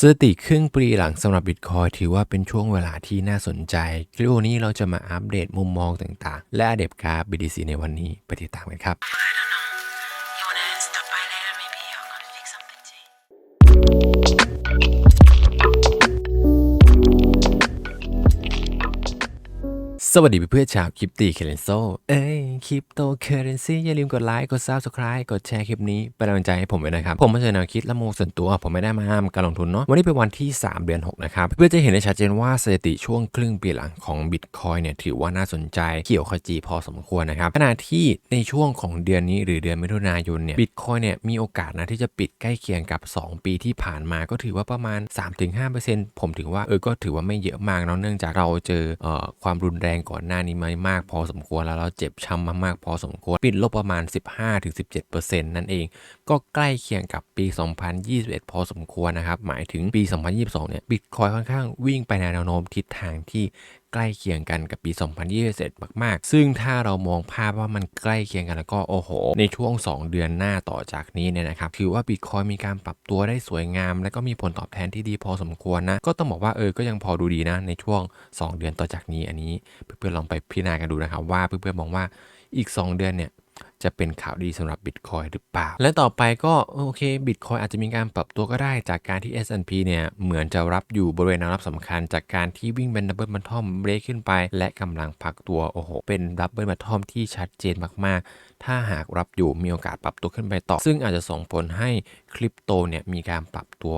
สถิติครึ่งปีหลังสำหรับบิตคอยถือว่าเป็นช่วงเวลาที่น่าสนใจ คลิปนี้เราจะมาอัปเดตมุมมองต่างๆ และอเดบกราฟ BTC ในวันนี้ไปติดตามกันครับ สวัสดีเพื่อนๆชาวคริปตีเคเรนโซ เอ้ยคริปโตเคเรนซีอย่าลืมกดไลค์ กด Subscribe กดแชร์คลิปนี้เป็นกำลังใจให้ผมด้วยนะครับ ผมไม่ใช่แนวคิดและมุมส่วนตัว ผมไม่ได้มาห้ามการลงทุนเนาะวันนี้เป็นวันที่ 3 เดือน 6 นะครับ เพื่อจะเห็นได้ชัดเจนว่าสถิติช่วงครึ่งปีหลังของบิตคอยเนี่ยถือว่าน่าสนใจเกี่ยวขจีพอสมควรนะครับขณะที่ในช่วงของเดือนนี้หรือเดือนมิถุนายนเนี่ยบิตคอยเนี่ยมีโอกาสนะที่จะปิดใกล้เคียงกับ 2 ปีที่ผ่านมาก็ถือว่าประมาณ 3-5%ผมถือว่าเออก็ถือว่าไม่เยอะมากเนาะเนื่องจากเราเจอเอ่อความรุนแรงก่อนหน้านี้มามากพอสมควรแล้วเราเจ็บช้ำมามากพอสมควร ปิดลบประมาณ 15-17%นั่นเอง ก็ใกล้เคียงกับปี 2021 พอสมควรนะครับ หมายถึงปี 2022 เนี่ยบิตคอยค่อนข้างวิ่งไปในแนวโน้มทิศทางที่ใกล้เคียงกันกับปี 2021 มาก ๆ ซึ่งถ้าเรามองภาพว่ามันใกล้เคียงกันแล้วก็โอ้โห ในช่วง 2 เดือนหน้าต่อจากนี้เนี่ยนะครับ ถือว่าบิตคอยมีการปรับตัวได้สวยงาม และก็มีผลตอบแทนที่ดีพอสมควรนะ ก็ต้องบอกว่าเออ ก็ยังพอดูดีนะ ในช่วง 2 เดือนต่อจากนี้ อันนี้เพื่อนๆลองไปพิจารณากันดูนะครับว่าเพื่อนๆมองว่าอีก 2 เดือนเนี่ย จะเป็นข่าวดีสำหรับบิตคอยหรือเปล่า และต่อไปก็โอเคบิตคอยอาจจะมีการปรับตัวก็ได้จากการที่ S&P เนี่ยเหมือนจะรับอยู่บริเวณแนวรับสำคัญ จากการที่วิ่งเป็นดับเบิลบัตทอมเบรกขึ้นไป และกำลังพักตัวโอ้โหเป็นดับเบิลบัตทอมที่ชัดเจนมากๆ ถ้าหากรับอยู่มีโอกาสปรับตัวขึ้นไปต่อ ซึ่งอาจจะส่งผลให้คริปโตเนี่ยมีการปรับตัว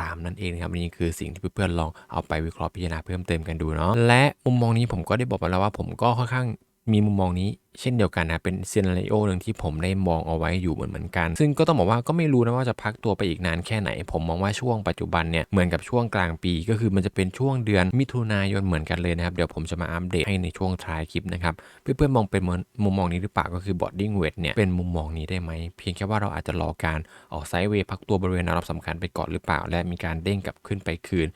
ตามนั่นเองครับนี่คือสิ่งที่เพื่อนๆลองเอาไปวิเคราะห์พิจารณาเพิ่มเติมกันดูเนาะและมุมมองนี้ผมก็ได้บอกไปแล้วว่าผมก็ค่อนข้าง มีมุมมองนี้เช่นเดียวกันนะ เป็นซีนารีโอหนึ่งที่ผมได้มองเอาไว้อยู่เหมือนเหมือนกัน ซึ่งก็ต้องบอกว่าก็ไม่รู้นะว่าจะพักตัวไปอีกนานแค่ไหน ผมมองว่าช่วงปัจจุบันเนี่ย เหมือนกับช่วงกลางปี ก็คือมันจะเป็นช่วงเดือนมิถุนายนเหมือนกันเลยนะครับ เดี๋ยวผมจะมาอัปเดตให้ในช่วงท้ายคลิปนะครับ เพื่อนๆมองเป็นมุมมองนี้หรือเปล่าก็คือบอดดิ้งเวทเนี่ยเป็นมุมมองนี้ได้ไหม เพียงแค่ว่าเราอาจจะรอการออกไซด์เวย์พักตัวบริเวณแนวรับสำคัญไปก่อนหรือเปล่า และมีการเด้งกลับขึ้นไปคืน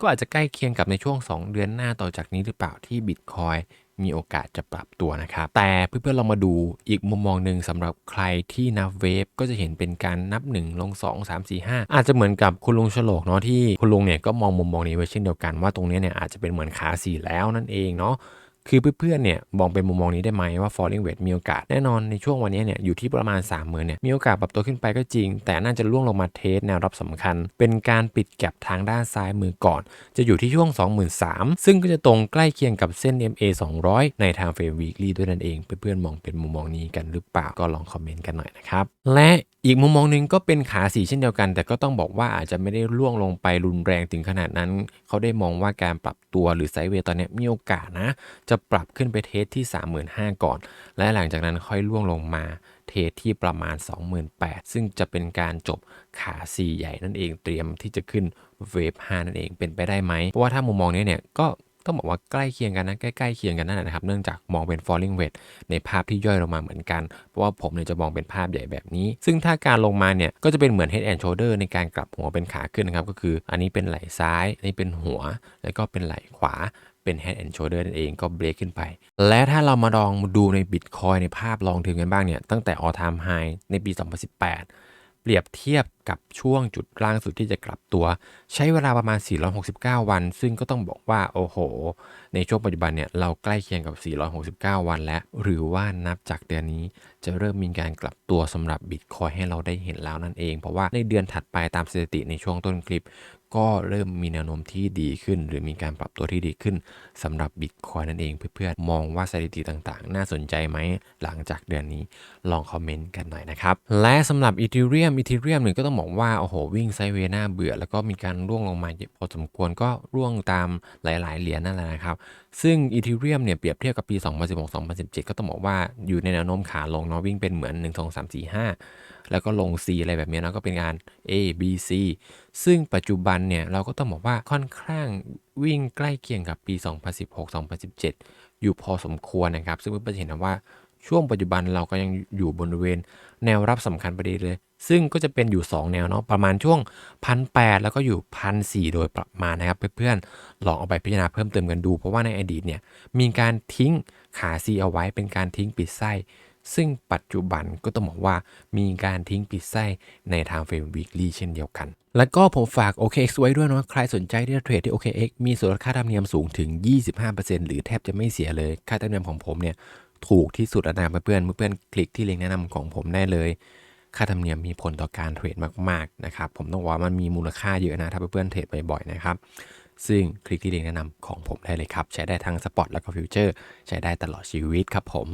ก็อาจจะใกล้เคียงกับในช่วง 2 เดือนหน้าต่อจากนี้หรือเปล่าที่บิตคอย มีโอกาสจะปรับตัวนะครับ แต่เพื่อนๆเรามาดูอีกมุมมองหนึ่งสำหรับใครที่นับเวฟก็จะเห็นเป็นการนับ 1 ลง 2 3 4 5 อาจจะเหมือนกับคุณลุงฉลกเนาะที่คุณลุงเนี่ยก็มองมุมมองนี้ไว้เช่นเดียวกันว่าตรงนี้เนี่ยอาจจะเป็นเหมือนขาสี่แล้วนั่นเองเนาะ คือเพื่อนๆเนี่ยมองเป็นมุมมองนี้ได้ไหมว่า falling wedge มีโอกาสแน่นอนในช่วงวันนี้เนี่ยอยู่ที่ประมาณ 3 0,000เนี่ยมีโอกาสปรับตัวขึ้นไปก็จริง แต่น่าจะล่วงลงมาเทสแนวรับสำคัญ เป็นการปิดแก็บทางด้านซ้ายมือก่อน จะอยู่ที่ช่วง 23,000 ซึ่งก็จะตรงใกล้เคียงกับเส้น MA 200 ในทางเฟรมวีคลีด้วยนั่นเองเพื่อนๆมองเป็นมุมมองนี้กันหรือเปล่าก็ลองคอมเมนต์กันหน่อยนะครับและ อีกมุมมองหนึ่งก็เป็นขาสีเช่นเดียวกัน แต่ก็ต้องบอกว่าอาจจะไม่ได้ล่วงลงไปรุนแรงถึงขนาดนั้น เขาได้มองว่าการปรับตัวหรือไซด์เวย์ตอนนี้มีโอกาสนะ จะปรับขึ้นไปเทสที่ 35,000 ก่อน และหลังจากนั้นค่อยล่วงลงมาเทสที่ประมาณ 28,000 ซึ่งจะเป็นการจบขาสีใหญ่นั่นเองเตรียมที่จะขึ้นเวฟ5นั่นเองเป็นไปได้ไหมเพราะว่าถ้ามุมมองนี้เนี่ยก็ ต้องบอกว่าใกล้เคียงกันนะใกล้ๆเคียงกันนั่นแหละนะครับเนื่องจากมองเป็น falling wedge ในภาพที่ย่อยลงมาเหมือนกัน เพราะว่าผมเนี่ยจะมองเป็นภาพใหญ่แบบนี้ ซึ่งถ้าการลงมาเนี่ยก็จะเป็นเหมือน head and shoulder ในการกลับหัวเป็นขาขึ้นนะครับก็คืออันนี้เป็นไหล่ซ้ายนนี้เป็นหัว แล้วก็เป็นไหล่ขวาเป็น head and shoulder นั่นเองก็เบรกขึ้นไป และถ้าเรามาลองดูใน Bitcoin ในภาพลองถึงกันบ้างเนี่ยตั้งแต่ all time high ในปี 2018 เปรียบเทียบกับช่วงจุดล่างสุดที่จะกลับตัว ใช้เวลาประมาณ 469 วัน ซึ่งก็ต้องบอกว่า โอ้โห ในช่วงปัจจุบันเนี่ย เราใกล้เคียงกับ 469 วันแล้ว หรือว่านับจากเดือนนี้จะเริ่มมีการกลับตัวสำหรับบิตคอยให้เราได้เห็นแล้วนั่นเอง เพราะว่าในเดือนถัดไปตามสถิติในช่วงต้นคลิป ก็เริ่มมีแนวโน้มที่ดีขึ้น หรือมีการปรับตัวที่ดีขึ้นสำหรับบิตคอยนั่นเองเพื่อนๆมองว่าสถิติต่างๆ น่าสนใจไหม หลังจากเดือนนี้ลองคอมเมนต์กันหน่อยนะครับ และสำหรับอีทีเรียมอีทีเรียมหนึ่งก็ต้องบอกว่า โอ้โห วิ่งไซเวย์หน้าเบื่อ แล้วก็มีการร่วงลงมาเยอะพอสมควรก็ร่วงตามหลาย ๆ เหรียญนั่นแหละนะครับ ซึ่งอีทีเรียมเนี่ยเปรียบเทียบกับปี 2016-2017 ก็ต้องบอกว่าอยู่ในแนวโน้มขาลงเนาะวิ่งเป็นเหมือน 1 2 3 4 5 แล้วก็ลง C อะไรแบบนี้นะก็เป็นการ A B C ซึ่งปัจจุบันเนี่ยเราก็ต้องบอกว่าค่อนข้างวิ่งใกล้เคียงกับปี 2016-2017 อยู่พอสมควรนะครับ ซึ่งเพื่อนๆเห็นนะว่าช่วงปัจจุบันเราก็ยังอยู่บริเวณแนวรับสำคัญพอดีเลย ซึ่งก็จะเป็นอยู่ 2 แนวเนาะประมาณช่วงพันแแล้วก็อยู่พันสโดยประมาณนะครับ เพื่อนๆลองเอาไปพิจารณาเพิ่มเติมกันดู เพราะว่าในอดีตเนี่ยมีการทิ้งขา C เอาไว้เป็นการทิ้งปิดไส้ ซึ่งปัจจุบันก็ต้องบอกว่ามีการทิ้งปิดไส้ในทางเฟรม weekly เช่นเดียวกัน แล้วก็ผมฝาก OKX ไว้ด้วยเนาะใครสนใจที่จะเทรดที่ OKX มีส่วนลดค่าธรรมเนียมสูงถึง 25%หรือแทบจะไม่เสียเลย ค่าธรรมเนียมของผมเนี่ยถูกที่สุดนะเพื่อนเพื่อนคลิกที่ลิงก์แนะนำของผมได้เลย ค่าธรรมเนียมมีผลต่อการเทรดมากๆนะครับผมต้องบอกว่ามันมีมูลค่าเยอะนะถ้าเพื่อนเทรดบ่อยๆนะครับซึ่งคลิกที่ลิงก์แนะนำของผมได้เลยครับ ใช้ได้ทั้งสปอตแล้วก็ฟิวเจอร์ ใช้ได้ตลอดชีวิตครับผม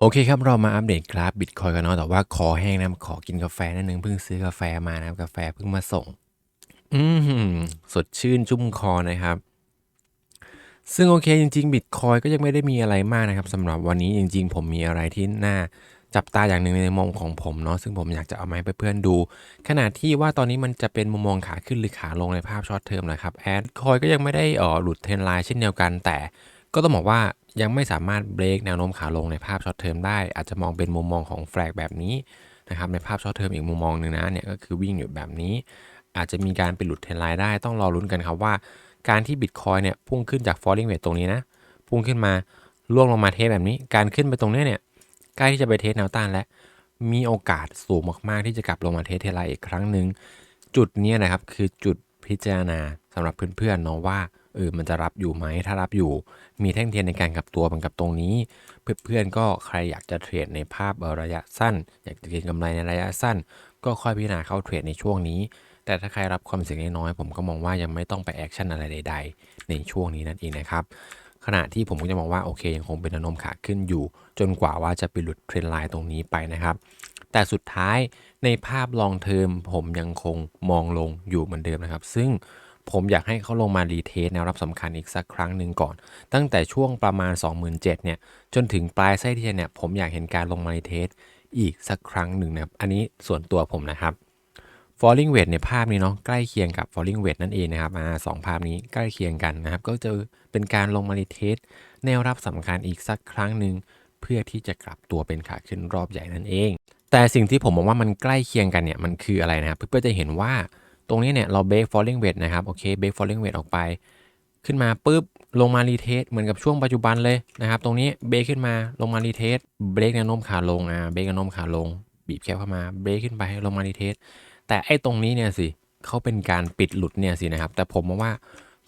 โอเคครับ เรามาอัปเดตกราฟบิตคอยกันเนาะแต่ว่าคอแห้งนะขอกินกาแฟนิดนึงเพิ่งซื้อกาแฟมานะกาแฟเพิ่งมาส่ง อืมสดชื่นชุ่มคอนะครับ ซึ่งโอเคจริงๆบิตคอยก็ยังไม่ได้มีอะไรมากนะครับสำหรับวันนี้จริง ๆ ผมมีอะไรที่น่าจับตาอย่างหนึ่งในมุมของผมเนาะซึ่งผมอยากจะเอามาให้เพื่อนๆดูขณะที่ว่าตอนนี้มันจะเป็นมุมมองขาขึ้นหรือขาลงในภาพช็อตเทอมนะครับแอดคอยก็ยังไม่ได้ออหลุดเทรนไลน์เช่นเดียวกันแต่ก็ต้องบอกว่า ยังไม่สามารถเบรกแนวโน้มขาลงในภาพช็อตเทอมได้ อาจจะมองเป็นมุมมองของแฟลกแบบนี้นะครับในภาพช็อตเทอมอีกมุมมองหนึ่งนะเนี่ยก็คือวิ่งอยู่แบบนี้ อาจจะมีการไปหลุดเทรนไลน์ได้ต้องรอลุ้นกันครับว่า การที่บิตคอยเนี่ยพุ่งขึ้นจาก falling wedge ตรงนี้นะ พุ่งขึ้นมาล่วงลงมาเทสแบบนี้ การขึ้นไปตรงนี้เนี่ยใกล้ที่จะไปเทสแนวต้านแล้วมีโอกาสสูงมากๆ ที่จะกลับลงมาเทสเทสไลน์อีกครั้งหนึ่งจุดนี้นะครับคือจุดพิจารณาสำหรับเพื่อนๆเนาะว่า เออมันจะรับอยู่ไหมถ้ารับอยู่ มีแท่งเทียนในการกลับตัวเหมือนกับตรงนี้ เพื่อนๆก็ใครอยากจะเทรดในภาพระยะสั้น อยากจะเก็งกำไรในระยะสั้น ก็ค่อยพิจารณาเข้าเทรดในช่วงนี้ แต่ถ้าใครรับความเสี่ยงน้อยผมก็มองว่ายังไม่ต้องไปแอคชั่นอะไรใด ๆ ในช่วงนี้นั่นเองนะครับขณะที่ผมก็จะมองว่าโอเคยังคงเป็นแนมขาขึ้นอยู่ จนกว่าว่าจะไปหลุดเทรนไลน์ตรงนี้ไปนะครับ แต่สุดท้ายในภาพลองเทอมผมยังคงมองลงอยู่เหมือนเดิมนะครับ ซึ่ง ผมอยากให้เขาลงมารีเทสแนวรับสำคัญอีกสักครั้งหนึ่งก่อน ตั้งแต่ช่วงประมาณ 27,000เนี่ยจนถึงปลายไส้เทียนเนี่ยผมอยากเห็นการลงมารีเทสอีกสักครั้งหนึ่งนะครับ อันนี้ส่วนตัวผมนะครับ falling wedge ในภาพนี้เนาะใกล้เคียงกับ falling wedge นั่นเองนะครับอ่าสองภาพนี้ใกล้เคียงกันนะครับ ก็จะเป็นการลงมารีเทสแนวรับสำคัญอีกสักครั้งหนึ่งเพื่อที่จะกลับตัวเป็นขาขึ้นรอบใหญ่นั่นเอง แต่สิ่งที่ผมมองว่ามันใกล้เคียงกันเนี่ยมันคืออะไรนะครับเพื่อจะเห็นว่า ตรงนี้เนี่ยเราเบรก falling wedge นะครับโอเคเบรก falling wedge ออกไป ขึ้นมาปุ๊บลงมารีเทสเหมือนกับช่วงปัจจุบันเลยนะครับ ตรงนี้เบรกขึ้นมาลงมารีเทสเบรกแนวโน้มขาลงอ่าเบรกแนวโน้มขาลง บีบแคบเข้ามาเบรกขึ้นไปลงมารีเทสแต่ไอ้ตรงนี้เนี่ยสิเขาเป็นการปิดหลุดเนี่ยสินะครับ แต่ผมมองว่า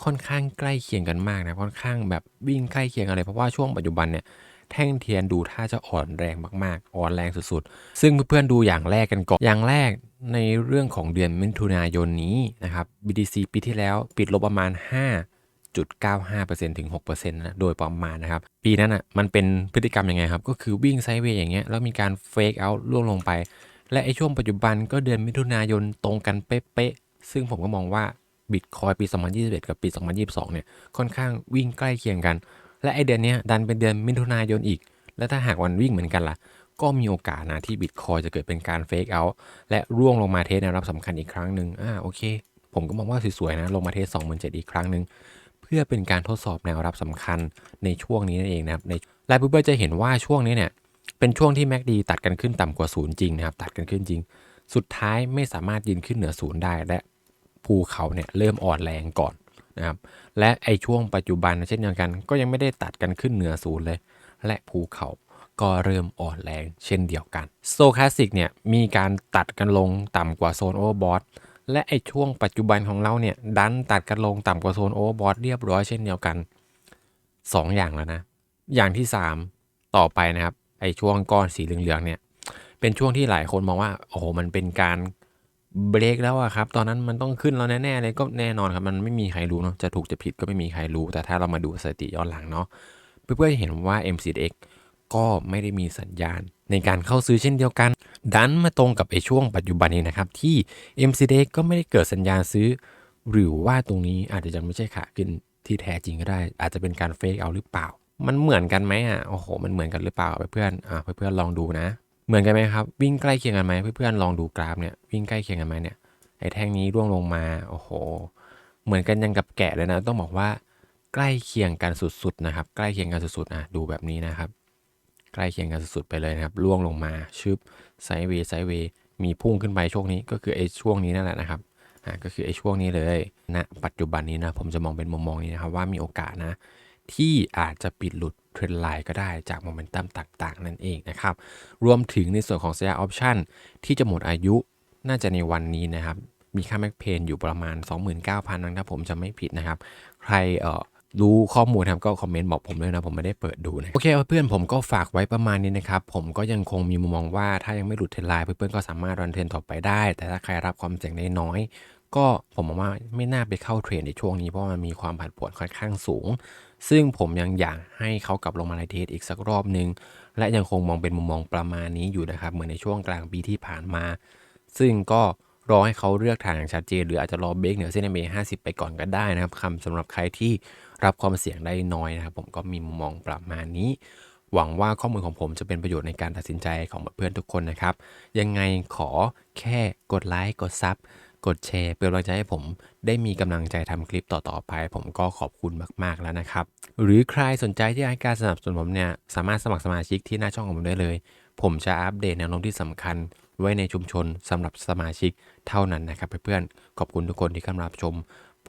ค่อนข้างใกล้เคียงกันมากนะค่อนข้างแบบวิ่งใกล้เคียงกันเลยเพราะว่าช่วงปัจจุบันเนี่ย แท่งเทียนดูท่าจะอ่อนแรงมากๆ อ่อนแรงสุดๆ ซึ่งเพื่อนๆดูอย่างแรกกันก่อน อย่างแรกในเรื่องของเดือนมิถุนายนนี้นะครับ BTC ปีที่แล้วปิดลบประมาณ 5.95%ถึง6%นะโดยประมาณนะครับ ปีนั้นอะมันเป็นพฤติกรรมยังไงครับ ก็คือวิ่งไซด์เวย์อย่างเงี้ยแล้วมีการเฟกเอาท์ล่วงลงไป และไอช่วงปัจจุบันก็เดือนมิถุนายนตรงกันเป๊ะๆซึ่งผมก็มองว่าบิตคอยปี 2021 กับปี 2022 เนี่ย ค่อนข้างวิ่งใกล้เคียงกัน และไอเดือนนี้ดันเป็นเดือนมิถุนายนอีก และถ้าหากวันวิ่งเหมือนกันล่ะ ก็มีโอกาสนะที่บิตคอยจะเกิดเป็นการเฟกเอาท์และร่วงลงมาเทสแนวรับสำคัญอีกครั้งหนึ่งอ่าโอเค ผมก็มองว่าสวยๆนะลงมาเทส27,000อีกครั้งหนึ่งเพื่อเป็นการทดสอบแนวรับสำคัญในช่วงนี้นั่นเองนะครับในและเพื่อนๆจะเห็นว่าช่วงนี้เนี่ยเป็นช่วงที่ MACD ตัดกันขึ้นต่ำกว่าศูนย์จริงนะครับตัดกันขึ้นจริง สุดท้ายไม่สามารถยืนขึ้นเหนือศูนย์ได้และภูเขาเนี่ยเริ่มอ่อนแรงก่อน นะครับ และไอช่วงปัจจุบันเช่นเดียวกัน ก็ยังไม่ได้ตัดกันขึ้นเหนือศูนย์เลย และภูเขาก็เริ่มอ่อนแรงเช่นเดียวกันโซคลาสสิกเนี่ยมีการตัดกันลงต่ำกว่าโซนโอเวอร์บอทและไอช่วงปัจจุบันของเราเนี่ยดันตัดกันลงต่ำกว่าโซนโอเวอร์บอทเรียบร้อยเช่นเดียวกันสองอย่างแล้วนะ อย่างที่สามต่อไปนะครับไอช่วงก้อนสีเหลืองๆเนี่ยเป็นช่วงที่หลายคนมองว่าโอ้โหมันเป็นการ เบรกแล้วอะครับ ตอนนั้นมันต้องขึ้นแล้วแน่ๆเลยก็แน่นอนครับ มันไม่มีใครรู้เนาะจะถูกจะผิดก็ไม่มีใครรู้ แต่ถ้าเรามาดูสถิติย้อนหลังเนาะเพื่อนๆจะเห็นว่า MCX ก็ไม่ได้มีสัญญาณในการเข้าซื้อเช่นเดียวกัน ดันมาตรงกับไอช่วงปัจจุบันนี้นะครับที่ MCX ก็ไม่ได้เกิดสัญญาณซื้อ หรือว่าตรงนี้อาจจะยังไม่ใช่ขาขึ้นที่แท้จริงก็ได้ อาจจะเป็นการเฟกเอาหรือเปล่า มันเหมือนกันไหมอะโอ้โห มันเหมือนกันหรือเปล่าเพื่อนๆอ่าเพื่อนๆลองดูนะ เหมือนกันไหมครับ วิ่งใกล้เคียงกันไหมเพื่อนๆลองดูกราฟเนี่ยวิ่งใกล้เคียงกันไหมเนี่ยไอ้แท่งนี้ร่วงลงมาโอ้โห เหมือนกันยังกับแกะเลยนะต้องบอกว่าใกล้เคียงกันสุดๆนะครับ ใกล้เคียงกันสุดๆอะดูแบบนี้นะครับ ใกล้เคียงกันสุดๆไปเลยนะครับล่วงลงมาชึบไซด์เวไซด์เวมีพุ่งขึ้นไปช่วงนี้ก็คือไอ้ช่วงนี้นั่นแหละนะครับอ่าก็คือไอ้ช่วงนี้เลยณนะปัจจุบันนี้นะผมจะมองเป็นมุมมองนี้นะครับว่ามีโอกาสนะ ที่อาจจะปิดหลุดเทรนไลน์ก็ได้จากโมเมนตัมต่างๆ นั่นเองนะครับ รวมถึงในส่วนของ Sell Option ที่จะหมดอายุน่าจะในวันนี้นะครับ มีค่าแม็กเพนอยู่ประมาณ 29,000นะถ้าผมจะไม่ผิดนะครับ ใครเอ่อรู้ข้อมูลครับก็คอมเมนต์บอกผมด้วยนะ ผมไม่ได้เปิดดูนะโอเคเพื่อนผมก็ฝากไว้ประมาณนี้นะครับ ผมก็ยังคงมีมุมมองว่าถ้ายังไม่หลุดเทรนไลน์เพื่อนๆก็สามารถรันเทรนต่อไปได้ แต่ถ้าใครรับความเสี่ยงได้น้อยก็ผมมองว่าไม่น่าไปเข้าเทรนในช่วงนี้เพราะมันมีความผันผวนค่อนข้างสูง ซึ่งผมยังอยากให้เขากลับลงมาไลเทสอีกสักรอบนึง และยังคงมองเป็นมุมมองประมาณนี้อยู่นะครับ เหมือนในช่วงกลางปีที่ผ่านมา ซึ่งก็รอให้เขาเลือกทางอย่างชัดเจน หรืออาจจะรอเบรกเหนือเส้น MA 50ไปก่อนก็ได้นะครับคำสำหรับใครที่รับความเสี่ยงได้น้อยนะครับ ผมก็มีมุมมองประมาณนี้ หวังว่าข้อมูลของผมจะเป็นประโยชน์ในการตัดสินใจของเพื่อนทุกคนนะครับ ยังไงขอแค่กดไลค์กดซับ กดแชร์เป็นกำลังใจให้ผมได้มีกำลังใจทำคลิปต่อๆไป ผมก็ขอบคุณมากๆแล้วนะครับ หรือใครสนใจที่จะให้การสนับสนุนผมเนี่ยสามารถสมัครสมาชิกที่หน้าช่องของผมได้เลย ผมจะอัปเดตแนวโน้มที่สำคัญ ไว้ในชุมชนสำหรับสมาชิกเท่านั้นนะครับเพื่อนๆขอบคุณทุกคนที่เข้ามารับชม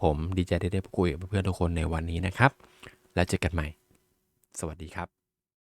ผมดีใจที่ได้พูดคุยกับเพื่อนๆทุกคนในวันนี้นะครับ แล้วเจอกันใหม่ สวัสดีครับ